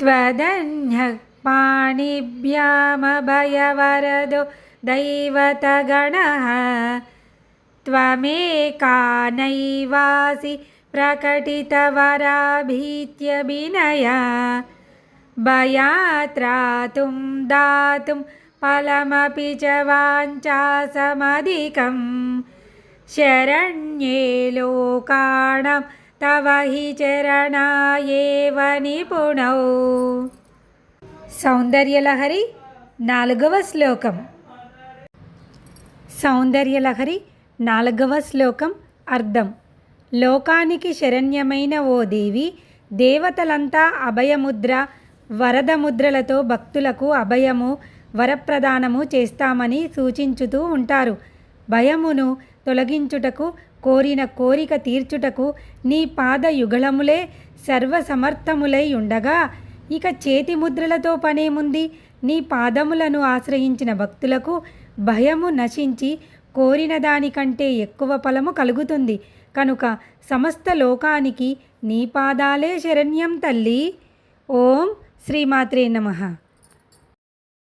त्वदन्यः पाणिभ्यामभयवरदो दैवतगणः त्वमेका नैवासि प्रकटितवराभीत्यभिनया। भयात्रातुं दातुं फलमपि च वाञ्छासमधिकं शरण्ये लोकाणां तव हि చరణాయేవ నిపుణౌ సౌందర్యలహరి నాలుగవ శ్లోకం సౌందర్యలహరి నాలుగవ శ్లోకం అర్థం లోకానికి శరణ్యమైన ఓ దేవి దేవతలంతా అభయముద్ర వరద ముద్రలతో భక్తులకు అభయము వరప్రదానము చేస్తామని సూచించుతూ ఉంటారు భయమును తొలగించుటకు కోరిన కోరిక తీర్చుటకు నీ పాద యుగళములే సర్వసమర్థములై ఉండగా ఇక చేతి ముద్రలతో పనేముంది? నీ పాదములను ఆశ్రయించిన భక్తులకు భయము నశించి కోరిన దానికంటే ఎక్కువ ఫలము కలుగుతుంది. కనుక సమస్త లోకానికి నీ పాదాలే శరణ్యం తల్లి. ఓం శ్రీమాత్రే నమః.